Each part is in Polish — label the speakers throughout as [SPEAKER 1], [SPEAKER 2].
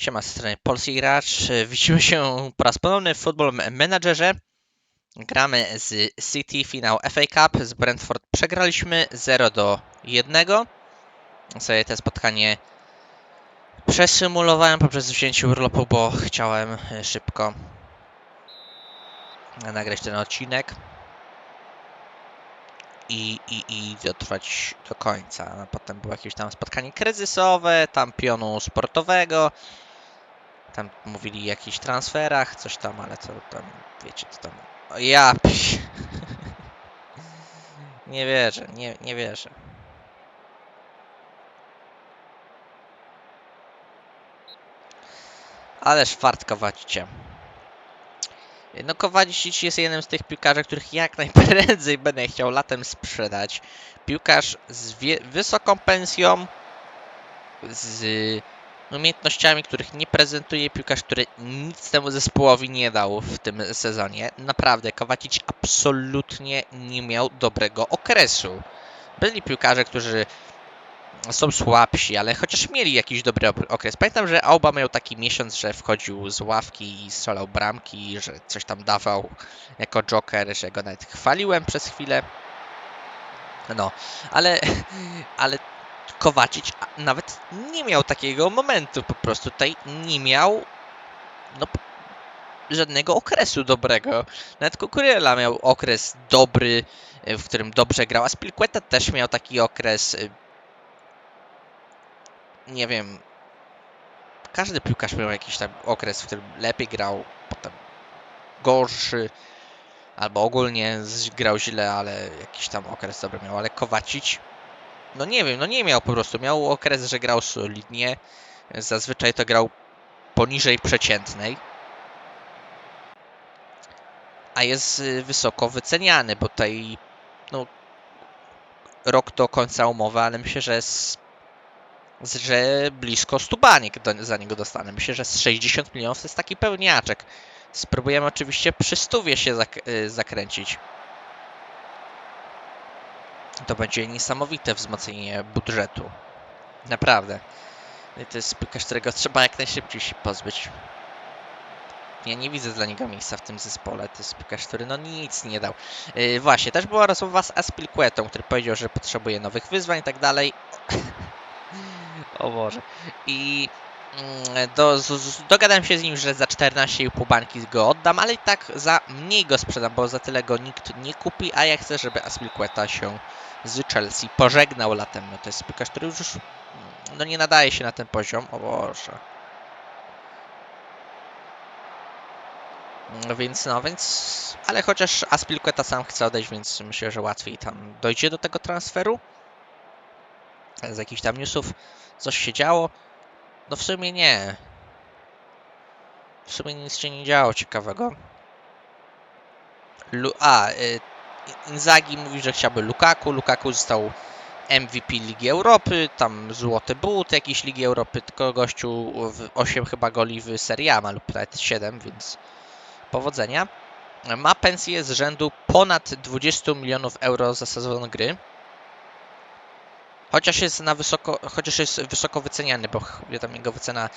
[SPEAKER 1] Siema, z strony Polski Gracz. Widzimy się po raz ponowny w Football Managerze. Gramy z City, finał FA Cup. Z Brentford przegraliśmy 0 do 1. Sobie to spotkanie przesymulowałem poprzez wzięcie urlopu, bo chciałem e, szybko nagrać ten odcinek i, i, i dotrwać do końca. No, potem było jakieś tam spotkanie kryzysowe, tam pionu sportowego. Tam mówili o jakichś transferach, coś tam, ale co tam, wiecie, co tam. O, ja. Nie wierzę, nie, nie wierzę. Ależ fart Kowacicie. No Kowacic jest jednym z tych piłkarzy, których jak najprędzej będę chciał latem sprzedać. Piłkarz z wysoką pensją, z umiejętnościami, których nie prezentuje, piłkarz, który nic temu zespołowi nie dał w tym sezonie. Naprawdę, Kowacic absolutnie nie miał dobrego okresu. Byli piłkarze, którzy są słabsi, ale chociaż mieli jakiś dobry ob- okres. Pamiętam, że Auba miał taki miesiąc, że wchodził z ławki i strzelał bramki, że coś tam dawał jako joker, że go nawet chwaliłem przez chwilę. No, ale, ale Kowacic nawet nie miał takiego momentu po prostu. Tutaj nie miał no, żadnego okresu dobrego. Nawet Kukurela miał okres dobry, e, w którym dobrze grał, a Spilqueta też miał taki okres. e, Nie wiem. Każdy piłkarz miał jakiś tam okres, w którym lepiej grał, potem gorszy, albo ogólnie grał źle, ale jakiś tam okres dobry miał. Ale Kowacic no nie wiem, no nie miał po prostu. Miał okres, że grał solidnie. Zazwyczaj to grał poniżej przeciętnej. A jest y, wysoko wyceniany, bo tutaj no, rok do końca umowy, ale myślę, że z, że blisko 100 baniek do, za niego dostanę. Myślę, że z 60 milionów to jest taki pełniaczek. Spróbujemy oczywiście przy stówie się zak- y, zakręcić. To będzie niesamowite wzmocnienie budżetu. Naprawdę. To jest piłkarz, którego trzeba jak najszybciej się pozbyć. Ja nie widzę dla niego miejsca w tym zespole. To jest piłkarz, który no nic nie dał. Yy, właśnie, też była rozmowa z Aspilquetą, który powiedział, że potrzebuje nowych wyzwań i tak dalej. o Boże. I mm, do, z, z, dogadałem się z nim, że za 14,5 bańki go oddam, ale i tak za mniej go sprzedam, bo za tyle go nikt nie kupi, a ja chcę, żeby Aspilqueta się z Chelsea pożegnał latem. No to jest piłkarz, który już no nie nadaje się na ten poziom. O Boże. No więc, no więc, ale chociaż Aspilqueta sam chce odejść, więc myślę, że łatwiej tam dojdzie do tego transferu. Z jakichś tam newsów coś się działo. No w sumie nie. W sumie nic się nie działo ciekawego. Lu A, y, Inzaghi mówi, że chciałby Lukaku. Lukaku został MVP Ligi Europy, tam złoty but jakiś Ligi Europy, tylko gościu w 8 chyba goli w Serie A lub nawet 7, więc powodzenia. Ma pensję z rzędu ponad 20 milionów euro za sezon gry. Chociaż jest na wysoko, chociaż jest wysoko wyceniany, bo ch- tam jego wycena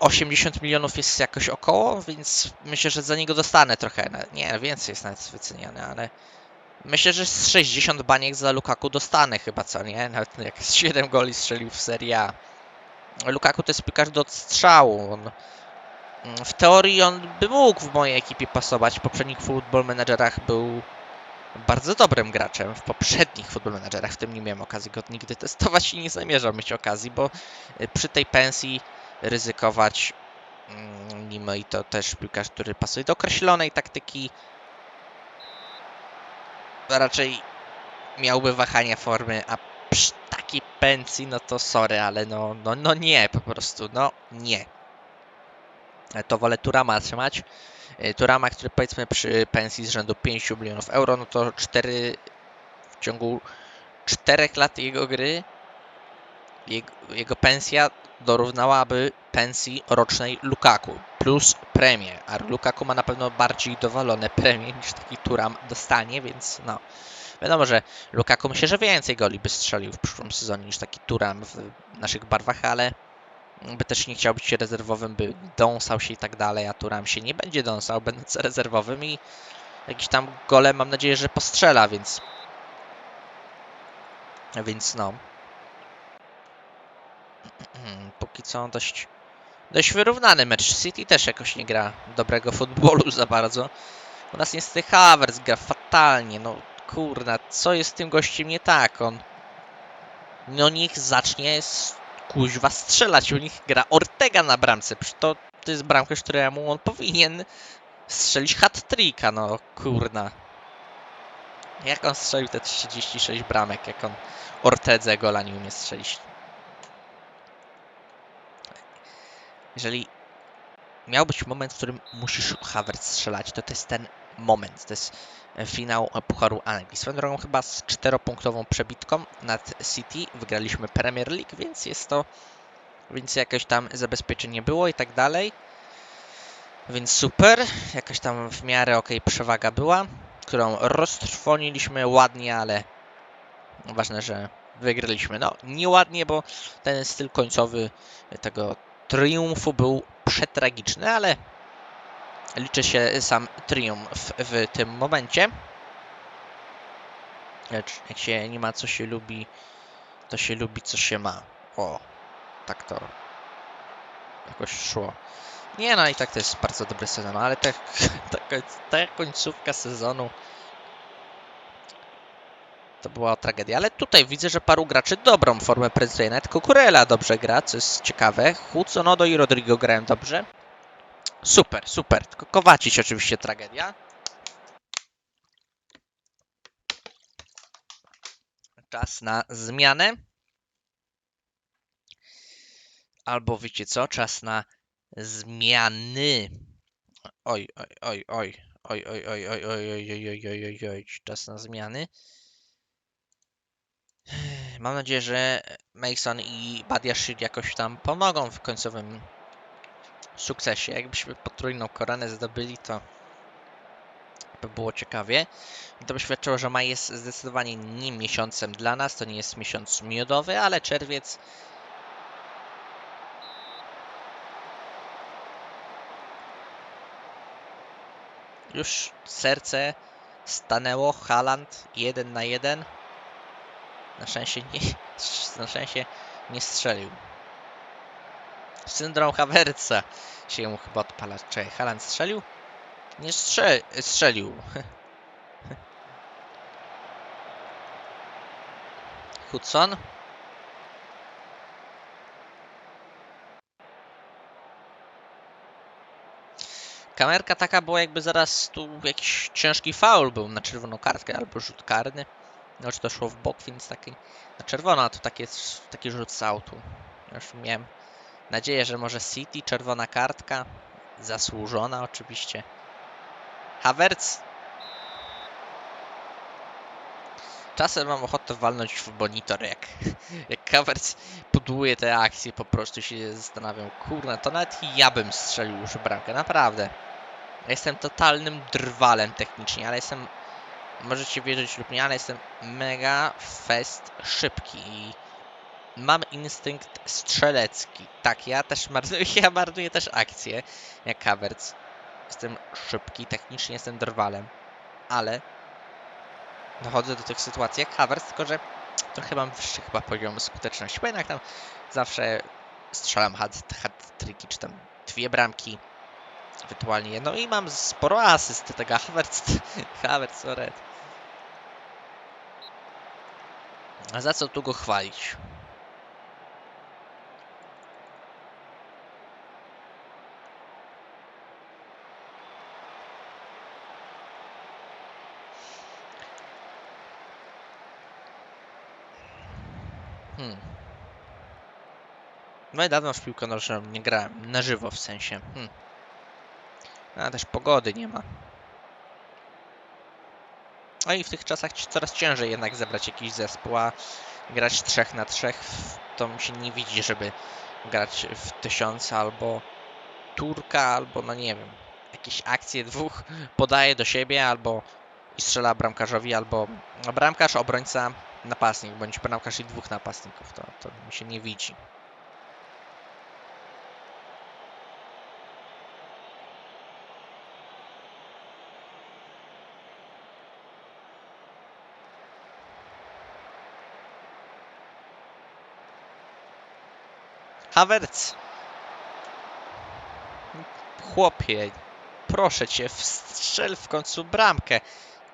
[SPEAKER 1] 80 milionów jest jakoś około, więc myślę, że za niego dostanę trochę. Nie, więcej jest nawet wyceniany, ale Myślę, że z 60 baniek za Lukaku dostanę chyba, co nie? Nawet jak z 7 goli strzelił w Serie A. Lukaku to jest piłkarz do strzału. On, mm, w teorii on by mógł w mojej ekipie pasować. W poprzednich Football Managerach był bardzo dobrym graczem. W poprzednich Football Managerach, w tym nie miałem okazji go nigdy testować i nie zamierzam mieć okazji, bo y, przy tej pensji ryzykować mm, nim i to też piłkarz, który pasuje do określonej taktyki raczej miałby wahania formy, a przy takiej pensji, no to sorry, ale no, no, no nie, po prostu, no nie. E, To wolę Turama trzymać. E, Turama, który powiedzmy przy pensji z rzędu 5 milionów euro, no to 4 w ciągu 4 lat jego gry jego, jego pensja dorównałaby pensji rocznej Lukaku plus premię, a Lukaku ma na pewno bardziej dowalone premie niż taki Turam dostanie, więc no Wiadomo, że Lukaku myślę, że więcej goli by strzelił w przyszłym sezonie niż taki Turam w naszych barwach, ale by też nie chciał być rezerwowym, by dąsał się i tak dalej, a Turam się nie będzie dąsał, będąc rezerwowym i jakiś tam gole mam nadzieję, że postrzela, więc więc no póki co dość dość wyrównany mecz. City też jakoś nie gra dobrego futbolu za bardzo. U nas niestety Havertz gra fatalnie, no kurna, co jest z tym gościem nie tak? On no niech zacznie kuźwa strzelać, u nich gra Ortega na bramce, to, to jest bramkarz, któremu on powinien strzelić hat-tricka, no kurna. Jak on strzelił te 36 bramek, jak on Ortedze gola nie umie strzelić. Jeżeli miał być moment, w którym musisz Havertz strzelać, to to jest ten moment. To jest e, finał Pucharu Anglii. Swoją drogą chyba z czteropunktową przebitką nad City wygraliśmy Premier League, więc jest to więc jakieś tam zabezpieczenie było i tak dalej. Więc super, jakaś tam w miarę ok przewaga była, którą roztrwoniliśmy ładnie, ale ważne, że wygraliśmy. No, nieładnie, bo ten styl końcowy tego triumfu był przetragiczny, ale liczy się sam triumf w tym momencie. Lecz jak się nie ma co się lubi, to się lubi co się ma. O, tak to jakoś szło. Nie no i tak to jest bardzo dobry sezon, ale ta, ta, ta końcówka sezonu to była tragedia. Ale tutaj widzę, że paru graczy dobrą formę prezentuje. Nawet Kukurela dobrze gra, co jest ciekawe. Hudsonodo i Rodrigo grają dobrze. Super, super. Tylko Kowacic oczywiście tragedia. Czas na zmianę. Albo wiecie co? Czas na zmiany. Oj, oj, oj, oj. Oj, oj, oj, oj, oj, oj, oj, oj, oj, oj, oj. Czas na zmiany. Mam nadzieję, że Mason i Badiashil jakoś tam pomogą w końcowym sukcesie. Jakbyśmy potrójną koronę zdobyli, to by było ciekawie. To by świadczyło, że maj jest zdecydowanie nie miesiącem dla nas. To nie jest miesiąc miodowy, ale czerwiec już serce stanęło. Haland jeden na jeden. Na szczęście nie, na szczęście nie strzelił. Syndrom Havertza się chyba odpala. Czekaj, Haaland strzelił? Nie strze strzelił. Hudson? Kamerka taka była jakby zaraz tu jakiś ciężki faul był na czerwoną kartkę albo rzut karny. No, czy to szło w bok, więc taki na czerwono, a to taki, taki rzut z autu. Już miałem nadzieję, że może City, czerwona kartka. Zasłużona oczywiście. Havertz. Czasem mam ochotę walnąć w monitor, jak, jak Havertz podłuje te akcje, po prostu się zastanawiam, kurna, to nawet ja bym strzelił już bramkę, naprawdę. Jestem totalnym drwalem technicznie, ale jestem możecie wierzyć lub nie, ale jestem mega fest szybki i mam instynkt strzelecki. Tak, ja też marnuję, ja marnuję też akcje, jak Havertz. Jestem szybki, technicznie jestem drwalem, ale dochodzę do tych sytuacji jak Havertz, tylko że trochę mam wyższy chyba poziom skuteczności, bo jednak tam zawsze strzelam hat- hat-tricki, czy tam dwie bramki, ewentualnie jedną i mam sporo asyst tego Havertz, Havertz, sorry. A za co tu go chwalić? Hmm. No i dawno w piłkę nożną nie grałem. Na żywo w sensie. Hmm. A też pogody nie ma. No i w tych czasach coraz ciężej jednak zebrać jakiś zespół, a grać 3 na 3 to mi się nie widzi, żeby grać w tysiąc albo Turka, albo no nie wiem, jakieś akcje dwóch podaje do siebie, albo i strzela bramkarzowi, albo bramkarz, obrońca, napastnik, bądź bramkarz i dwóch napastników. To, to mi się nie widzi. Havertz! Chłopie, proszę cię, wstrzel w końcu bramkę.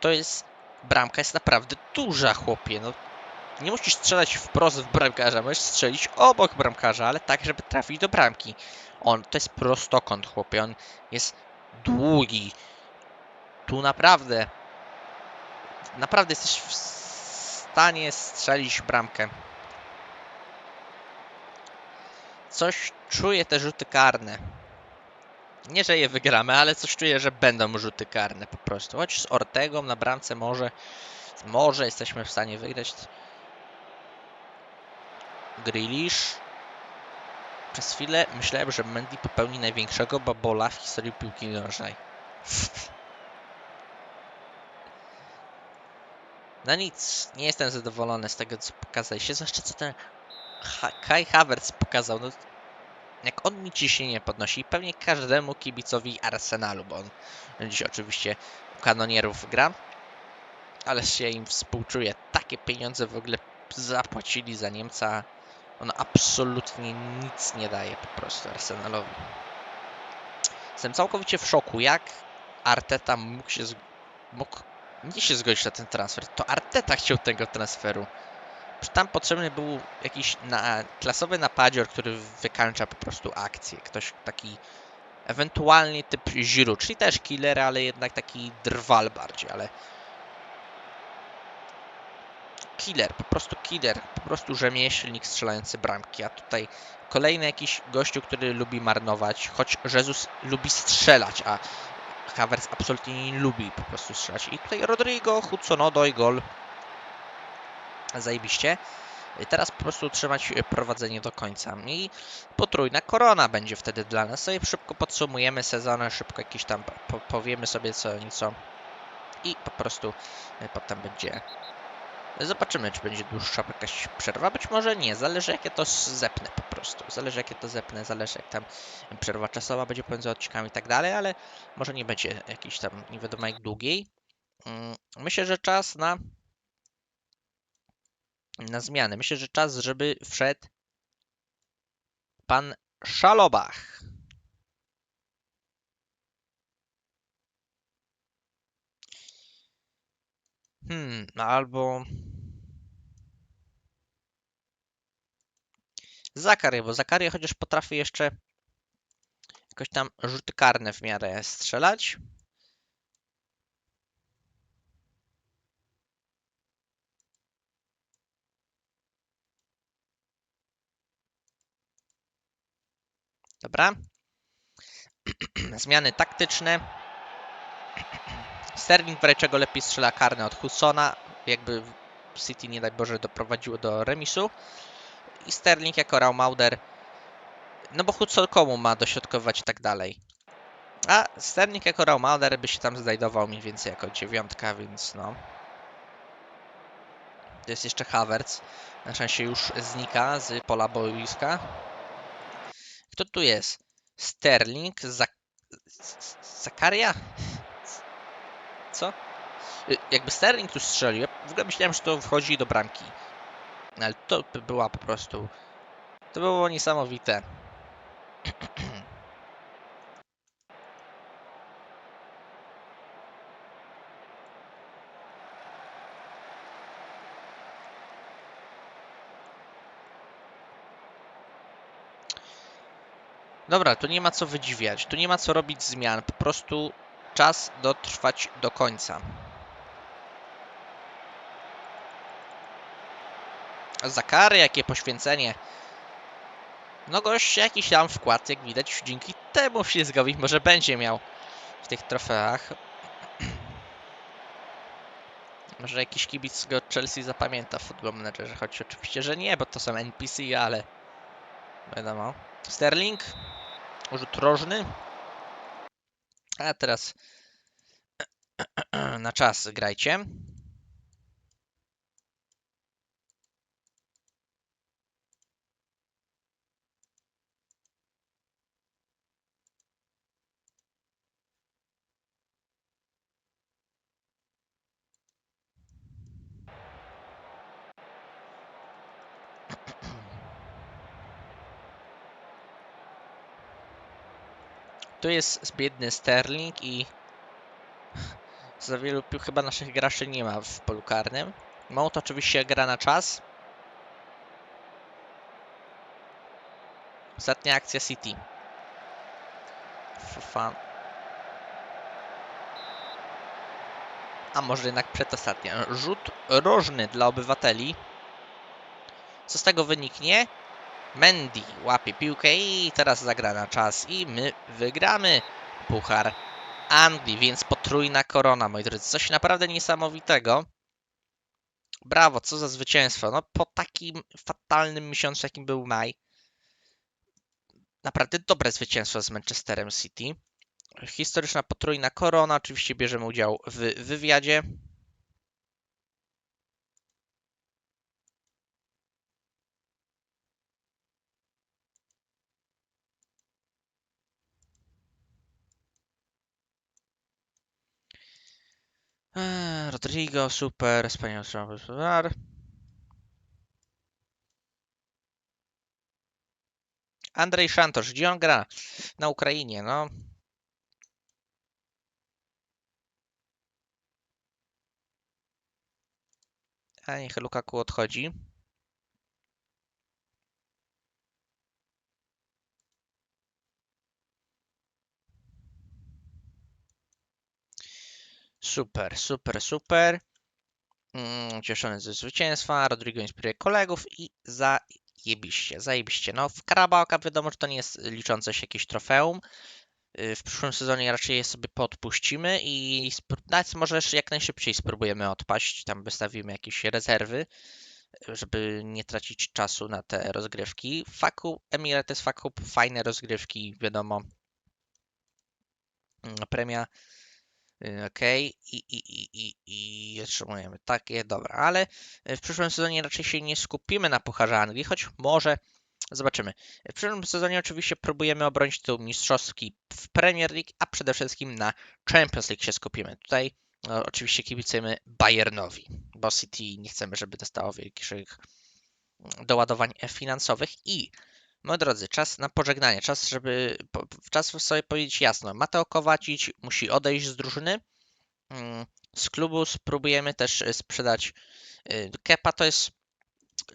[SPEAKER 1] To jest... Bramka jest naprawdę duża, chłopie. No, nie musisz strzelać wprost w bramkarza, możesz strzelić obok bramkarza, ale tak, żeby trafić do bramki. On, to jest prostokąt, chłopie, on jest długi. Tu naprawdę... Naprawdę jesteś w stanie strzelić bramkę. Coś czuję te rzuty karne. Nie, że je wygramy, ale coś czuję, że będą rzuty karne po prostu. Choć z Ortegą na bramce może, może jesteśmy w stanie wygrać. Grealish. Przez chwilę myślałem, że Mendy popełni największego babola w historii piłki nożnej. No nic, nie jestem zadowolony z tego, co pokazaliście, zwłaszcza co ten Kai Havertz pokazał. No, jak on mi ciśnienie podnosi, pewnie każdemu kibicowi Arsenalu, bo on dziś oczywiście u kanonierów gra, ale się im współczuje. Takie pieniądze w ogóle zapłacili za Niemca. On absolutnie nic nie daje po prostu Arsenalowi. Jestem całkowicie w szoku, jak Arteta mógł się, mógł nie się zgodzić na ten transfer. To Arteta chciał tego transferu. Tam potrzebny był jakiś na, klasowy napadzior, który wykańcza po prostu akcję. Ktoś taki ewentualnie typ Giroud, czyli też killer, ale jednak taki drwal bardziej, ale killer, po prostu killer, po prostu rzemieślnik strzelający bramki, a tutaj kolejny jakiś gościu, który lubi marnować, choć Jezus lubi strzelać, a Havertz absolutnie nie lubi po prostu strzelać. I tutaj Rodrigo, Hudsonodo i gol. Zajebiście. Teraz po prostu trzymać prowadzenie do końca. I potrójna korona będzie wtedy dla nas. Sobie szybko podsumujemy sezon, szybko jakieś tam po powiemy sobie co nieco. I po prostu y, potem będzie Zobaczymy, czy będzie dłuższa jakaś przerwa. Być może nie, zależy jakie to zepnę po prostu. Zależy jakie to zepnę, zależy jak tam przerwa czasowa będzie pomiędzy odcinkami i tak dalej, ale może nie będzie jakiejś tam nie wiadomo jak długiej. Mm, Myślę, że czas na na zmiany. Myślę, że czas, żeby wszedł pan Szalobach. Hmm, no albo Zakaria, bo Zakaria chociaż potrafi jeszcze jakoś tam rzuty karne w miarę strzelać. Dobra. Zmiany taktyczne. Sterling w razie czego lepiej strzela karne od Hussona. Jakby City nie daj Boże doprowadziło do remisu. I Sterling jako Raumauder. No bo Hudson komu ma dośrodkować i tak dalej. A Sterling jako Raumauder by się tam znajdował mniej więcej jako dziewiątka, więc no. To jest jeszcze Havertz. Na szczęście już znika z pola boiska. Kto tu jest? Sterling, Zak Zakaria? Co? Y, Jakby Sterling tu strzelił, ja w ogóle myślałem, że to wchodzi do bramki. Ale to by była po prostu... To było niesamowite. Dobra, tu nie ma co wydziwiać, tu nie ma co robić zmian, po prostu czas dotrwać do końca. Zakary, jakie poświęcenie. No gość jakiś tam wkład, jak widać, dzięki temu ślizgowi może będzie miał w tych trofeach. Może jakiś kibic go Chelsea zapamięta w Football Managerze, choć oczywiście, że nie, bo to są NPC, ale wiadomo. Sterling, rzut rożny. A teraz Na czas grajcie. Tu jest biedny Sterling i za wielu chyba naszych graczy nie ma w polu karnym. Mount oczywiście gra na czas. Ostatnia akcja City. Fofan. A może jednak przedostatnia. Rzut rożny dla obywateli. Co z tego wyniknie? Mendy łapie piłkę i teraz zagra na czas i my wygramy Puchar Anglii, więc potrójna korona, moi drodzy. Coś naprawdę niesamowitego. Brawo, co za zwycięstwo. No po takim fatalnym miesiącu, jakim był maj. Naprawdę dobre zwycięstwo z Manchesterem City. Historyczna potrójna korona. Oczywiście bierzemy udział w wywiadzie. Eee, Rodrigo, super, wspaniały strzał. Andrzej Szantosz, gdzie on gra? Na Ukrainie, no. A niech Lukaku odchodzi. Super, super, super. Mm, cieszony ze zwycięstwa. Rodrigo inspiruje kolegów i zajebiście, zajebiście. No, w Carabao wiadomo, że to nie jest liczące się jakieś trofeum. Y, W przyszłym sezonie raczej je sobie podpuścimy i nawet może jak najszybciej spróbujemy odpaść. Tam wystawimy jakieś rezerwy, żeby nie tracić czasu na te rozgrywki. Faku, Emirates Fakup, fajne rozgrywki, wiadomo. Mm, Premia Y, Okej, i, i, i, i, i otrzymujemy takie, dobra, ale w przyszłym sezonie raczej się nie skupimy na Pucharze Anglii, choć może zobaczymy. W przyszłym sezonie oczywiście próbujemy obronić tytuł mistrzowski w Premier League, a przede wszystkim na Champions League się skupimy. Tutaj no, oczywiście kibicujemy Bayernowi, bo City nie chcemy, żeby dostało większych doładowań finansowych i Moi drodzy, czas na pożegnanie, czas, żeby czas sobie powiedzieć jasno. Mateo Kowacic musi odejść z drużyny. Mm, Z klubu spróbujemy też y, sprzedać y, Kepa, to jest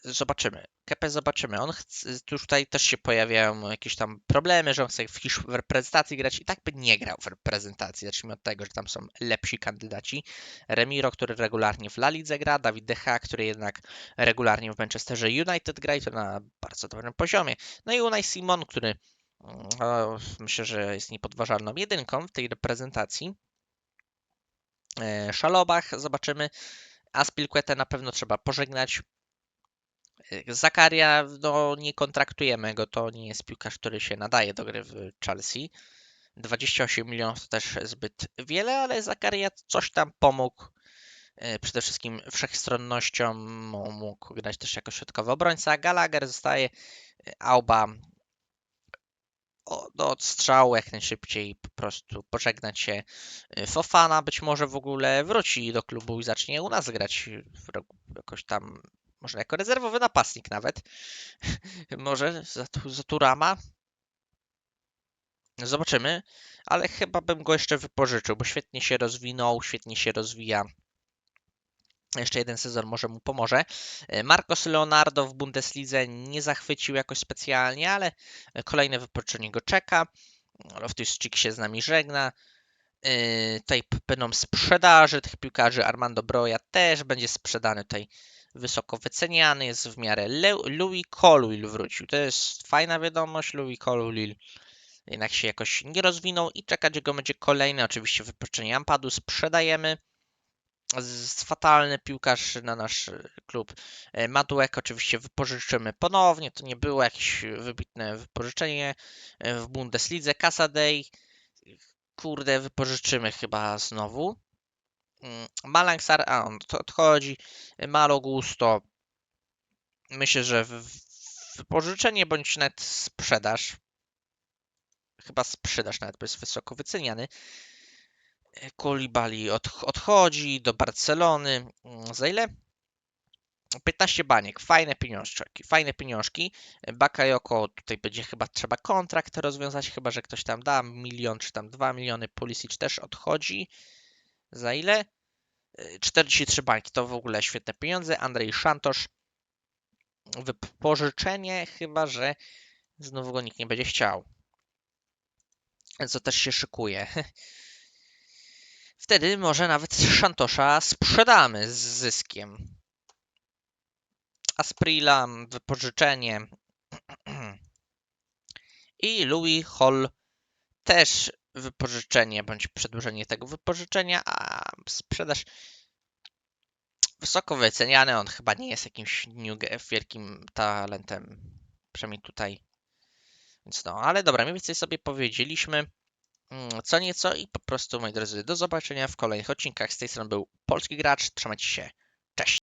[SPEAKER 1] zobaczymy. Kepę zobaczymy. On chce, tu tutaj też się pojawiają jakieś tam problemy, że on chce w, w reprezentacji grać i tak by nie grał w reprezentacji. Zacznijmy od tego, że tam są lepsi kandydaci. Remiro, który regularnie w La Lidze gra, Dawid De Gea, który jednak regularnie w Manchesterze United gra i to na bardzo dobrym poziomie. No i Unai Simon, który mm, myślę, że jest niepodważalną jedynką w tej reprezentacji. E, Szalobach, zobaczymy. Aspilquetę na pewno trzeba pożegnać. E, Zakaria, no nie kontraktujemy go, to nie jest piłkarz, który się nadaje do gry w Chelsea. 28 milionów to też zbyt wiele, ale Zakaria coś tam pomógł. E, Przede wszystkim wszechstronnością mógł grać też jako środkowy obrońca. Gallagher zostaje, Auba o- do odstrzału jak najszybciej po prostu pożegnać się. Fofana być może w ogóle wróci do klubu i zacznie u nas grać jakoś tam, może jako rezerwowy napastnik nawet. może za, za Turama. Zobaczymy, ale chyba bym go jeszcze wypożyczył, bo świetnie się rozwinął, świetnie się rozwija. Jeszcze jeden sezon może mu pomoże. E, Marcos Leonardo w Bundeslidze nie zachwycił jakoś specjalnie, ale kolejne wypoczynanie go czeka. Loftus-Cheek się z nami żegna. Yy, Tutaj będą sprzedaży tych piłkarzy. Armando Broja też będzie sprzedany tutaj wysoko wyceniany, jest w miarę. Le Louis Colwill wrócił. To jest fajna wiadomość. Louis Colwill jednak się jakoś nie rozwinął i czekać go będzie kolejne oczywiście wypoczynanie Ampadu. Sprzedajemy fatalny piłkarz na nasz e, klub. E, Maduek oczywiście wypożyczymy ponownie, to nie było jakieś wybitne wypożyczenie e, w Bundeslidze. Casadei, kurde, wypożyczymy chyba znowu. Mm, Malangsar, a on odchodzi. Malo Gusto. Myślę, że wypożyczenie bądź nawet sprzedaż. Chyba sprzedaż nawet, bo jest wysoko wyceniany. Kolibali od, odchodzi do Barcelony. Mm, Za ile? 15 baniek, fajne pieniążki, fajne pieniążki. Bakayoko tutaj będzie chyba trzeba kontrakt rozwiązać, chyba że ktoś tam da milion czy tam 2 miliony. Pulisic też odchodzi. Za ile? Y, 43 bańki, to w ogóle świetne pieniądze. Andrzej Szantosz, wypożyczenie, chyba że znowu go nikt nie będzie chciał. Co też się szykuje. Wtedy może nawet Szantosza sprzedamy z zyskiem. Asprilla, wypożyczenie. I Louis Hall też wypożyczenie bądź przedłużenie tego wypożyczenia, a sprzedaż wysoko wyceniany. On chyba nie jest jakimś wielkim talentem, przynajmniej tutaj. Więc no, ale dobra, mniej więcej sobie powiedzieliśmy mm, co nieco i po prostu, moi drodzy, do zobaczenia w kolejnych odcinkach. Z tej strony był Polski Gracz. Trzymajcie się. Cześć!